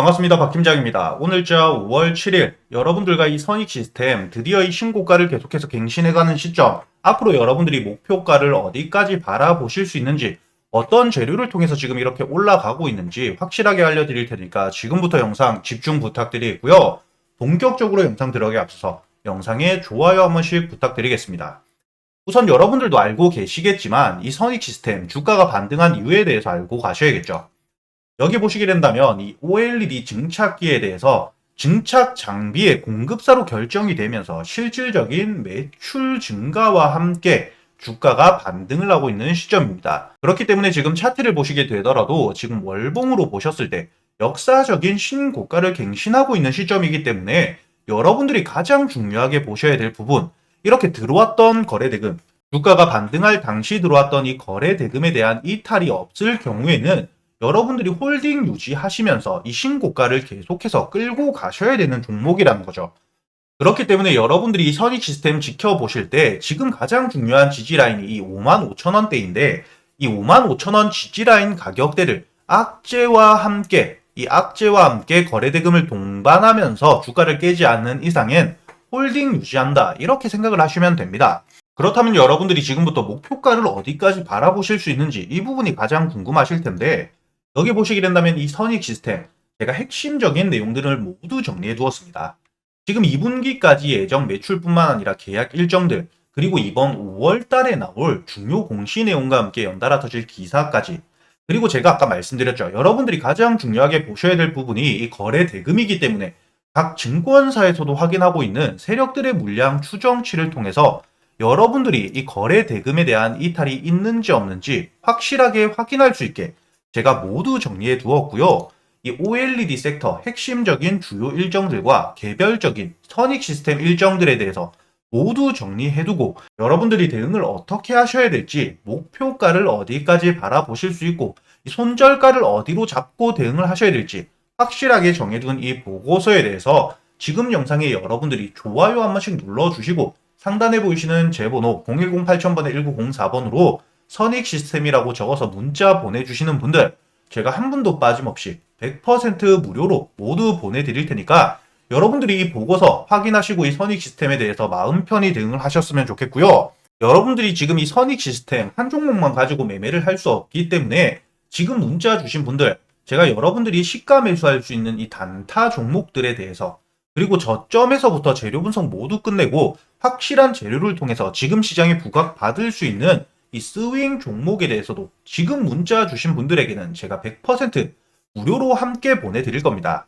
반갑습니다. 박팀장입니다. 오늘 자 5월 7일 여러분들과 이 선익 시스템 드디어 이 신고가를 계속해서 갱신해가는 시점 앞으로 여러분들이 목표가를 어디까지 바라보실 수 있는지 어떤 재료를 통해서 지금 이렇게 올라가고 있는지 확실하게 알려드릴 테니까 지금부터 영상 집중 부탁드리고요. 본격적으로 영상 들어가기 앞서서 영상에 좋아요 한 번씩 부탁드리겠습니다. 우선 여러분들도 알고 계시겠지만 이 선익 시스템 주가가 반등한 이유에 대해서 알고 가셔야겠죠. 여기 보시게 된다면 이 OLED 증착기에 대해서 증착 장비의 공급사로 결정이 되면서 실질적인 매출 증가와 함께 주가가 반등을 하고 있는 시점입니다. 그렇기 때문에 지금 차트를 보시게 되더라도 지금 월봉으로 보셨을 때 역사적인 신고가를 갱신하고 있는 시점이기 때문에 여러분들이 가장 중요하게 보셔야 될 부분 이렇게 들어왔던 거래대금 주가가 반등할 당시 들어왔던 이 거래대금에 대한 이탈이 없을 경우에는 여러분들이 홀딩 유지하시면서 이 신고가를 계속해서 끌고 가셔야 되는 종목이라는 거죠. 그렇기 때문에 여러분들이 이 선익 시스템 지켜보실 때 지금 가장 중요한 지지라인이 이 55,000원대인데 이 55,000원 지지라인 가격대를 악재와 함께 이 악재와 함께 거래대금을 동반하면서 주가를 깨지 않는 이상엔 홀딩 유지한다 이렇게 생각을 하시면 됩니다. 그렇다면 여러분들이 지금부터 목표가를 어디까지 바라보실 수 있는지 이 부분이 가장 궁금하실 텐데 여기 보시게 된다면 이 선익 시스템 제가 핵심적인 내용들을 모두 정리해 두었습니다. 지금 2분기까지 예정 매출뿐만 아니라 계약 일정들 그리고 이번 5월 달에 나올 중요 공시 내용과 함께 연달아 터질 기사까지 그리고 제가 아까 말씀드렸죠. 여러분들이 가장 중요하게 보셔야 될 부분이 이 거래 대금이기 때문에 각 증권사에서도 확인하고 있는 세력들의 물량 추정치를 통해서 여러분들이 이 거래 대금에 대한 이탈이 있는지 없는지 확실하게 확인할 수 있게 제가 모두 정리해 두었고요. 이 OLED 섹터 핵심적인 주요 일정들과 개별적인 선익 시스템 일정들에 대해서 모두 정리해두고 여러분들이 대응을 어떻게 하셔야 될지 목표가를 어디까지 바라보실 수 있고 이 손절가를 어디로 잡고 대응을 하셔야 될지 확실하게 정해둔 이 보고서에 대해서 지금 영상에 여러분들이 좋아요 한 번씩 눌러주시고 상단에 보이시는 제 번호 010-8000번에 1904번으로 선익 시스템이라고 적어서 문자 보내주시는 분들 제가 한 분도 빠짐없이 100% 무료로 모두 보내드릴 테니까 여러분들이 이 보고서 확인하시고 이 선익 시스템에 대해서 마음 편히 대응을 하셨으면 좋겠고요. 여러분들이 지금 이 선익 시스템 한 종목만 가지고 매매를 할 수 없기 때문에 지금 문자 주신 분들 제가 여러분들이 시가 매수할 수 있는 이 단타 종목들에 대해서 그리고 저점에서부터 재료 분석 모두 끝내고 확실한 재료를 통해서 지금 시장에 부각받을 수 있는 이 스윙 종목에 대해서도 지금 문자 주신 분들에게는 제가 100% 무료로 함께 보내드릴 겁니다.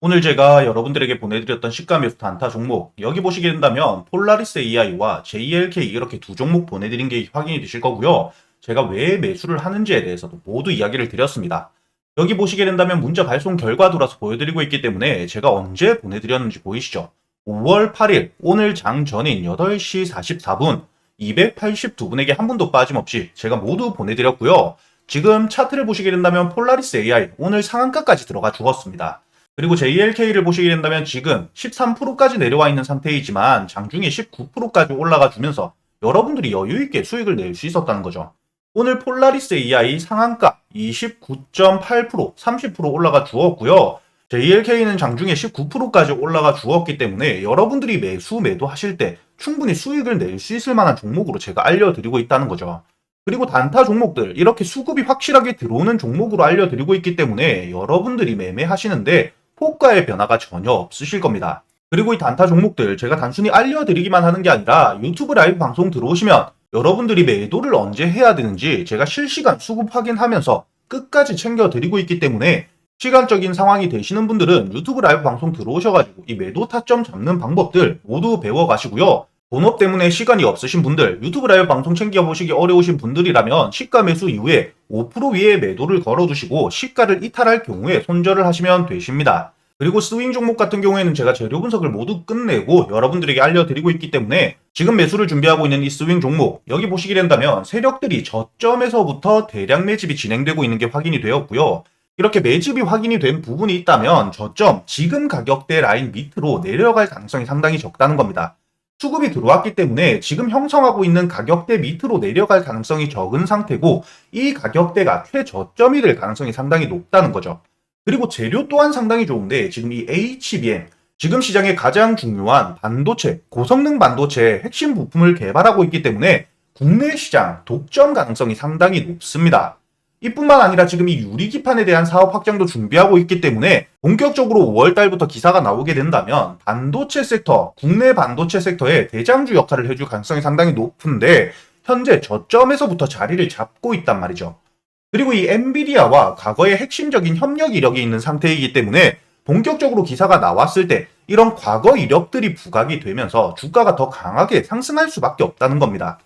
오늘 제가 여러분들에게 보내드렸던 시가 매수 단타 종목 여기 보시게 된다면 폴라리스 AI와 JLK 이렇게 두 종목 보내드린 게 확인이 되실 거고요. 제가 왜 매수를 하는지에 대해서도 모두 이야기를 드렸습니다. 여기 보시게 된다면 문자 발송 결과도라서 보여드리고 있기 때문에 제가 언제 보내드렸는지 보이시죠? 5월 8일 오늘 장 전인 8시 44분 282분에게 한 분도 빠짐없이 제가 모두 보내드렸고요. 지금 차트를 보시게 된다면 폴라리스 AI 오늘 상한가까지 들어가 죽었습니다. 그리고 JLK를 보시게 된다면 지금 13%까지 내려와 있는 상태이지만 장중에 19%까지 올라가 주면서 여러분들이 여유있게 수익을 낼 수 있었다는 거죠. 오늘 폴라리스 AI 상한가 29.8% 30% 올라가 주었고요. JLK는 장중에 19%까지 올라가 주었기 때문에 여러분들이 매수 매도 하실 때 충분히 수익을 낼 수 있을 만한 종목으로 제가 알려드리고 있다는 거죠. 그리고 단타 종목들 이렇게 수급이 확실하게 들어오는 종목으로 알려드리고 있기 때문에 여러분들이 매매하시는데 호가의 변화가 전혀 없으실 겁니다. 그리고 이 단타 종목들 제가 단순히 알려드리기만 하는 게 아니라 유튜브 라이브 방송 들어오시면 여러분들이 매도를 언제 해야 되는지 제가 실시간 수급 확인하면서 끝까지 챙겨드리고 있기 때문에 시간적인 상황이 되시는 분들은 유튜브 라이브 방송 들어오셔가지고 이 매도 타점 잡는 방법들 모두 배워가시고요. 본업 때문에 시간이 없으신 분들, 유튜브 라이브 방송 챙겨보시기 어려우신 분들이라면 시가 매수 이후에 5% 위에 매도를 걸어두시고 시가를 이탈할 경우에 손절을 하시면 되십니다. 그리고 스윙 종목 같은 경우에는 제가 재료 분석을 모두 끝내고 여러분들에게 알려드리고 있기 때문에 지금 매수를 준비하고 있는 이 스윙 종목 여기 보시게 된다면 세력들이 저점에서부터 대량 매집이 진행되고 있는 게 확인이 되었고요. 이렇게 매집이 확인이 된 부분이 있다면 저점 지금 가격대 라인 밑으로 내려갈 가능성이 상당히 적다는 겁니다. 수급이 들어왔기 때문에 지금 형성하고 있는 가격대 밑으로 내려갈 가능성이 적은 상태고 이 가격대가 최저점이 될 가능성이 상당히 높다는 거죠. 그리고 재료 또한 상당히 좋은데 지금 이 HBM 지금 시장에 가장 중요한 반도체, 고성능 반도체 핵심 부품을 개발하고 있기 때문에 국내 시장 독점 가능성이 상당히 높습니다. 이뿐만 아니라 지금 이 유리기판에 대한 사업 확장도 준비하고 있기 때문에 본격적으로 5월 달부터 기사가 나오게 된다면 반도체 섹터, 국내 반도체 섹터의 대장주 역할을 해줄 가능성이 상당히 높은데 현재 저점에서부터 자리를 잡고 있단 말이죠. 그리고 이 엔비디아와 과거의 핵심적인 협력 이력이 있는 상태이기 때문에 본격적으로 기사가 나왔을 때 이런 과거 이력들이 부각이 되면서 주가가 더 강하게 상승할 수밖에 없다는 겁니다.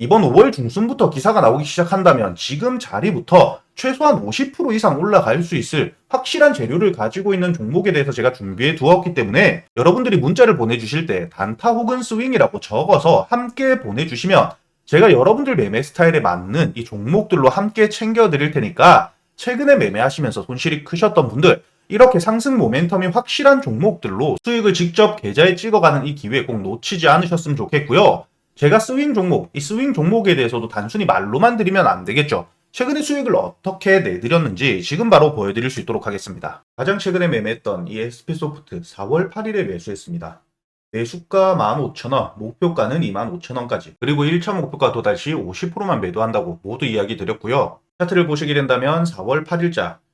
이번 5월 중순부터 기사가 나오기 시작한다면 지금 자리부터 최소한 50% 이상 올라갈 수 있을 확실한 재료를 가지고 있는 종목에 대해서 제가 준비해 두었기 때문에 여러분들이 문자를 보내주실 때 단타 혹은 스윙이라고 적어서 함께 보내주시면 제가 여러분들 매매 스타일에 맞는 이 종목들로 함께 챙겨 드릴 테니까 최근에 매매하시면서 손실이 크셨던 분들 이렇게 상승 모멘텀이 확실한 종목들로 수익을 직접 계좌에 찍어가는 이 기회 꼭 놓치지 않으셨으면 좋겠고요. 제가 스윙 종목, 이 스윙 종목에 대해서도 단순히 말로만 드리면 안 되겠죠. 최근에 수익을 어떻게 내드렸는지 지금 바로 보여드릴 수 있도록 하겠습니다. 가장 최근에 매매했던 이 SP소프트 4월 8일에 매수했습니다. 매수가 15,000원, 목표가는 25,000원까지, 그리고 1차 목표가 도달 시 50%만 매도한다고 모두 이야기 드렸고요. 차트를 보시게 된다면 4월 8일자,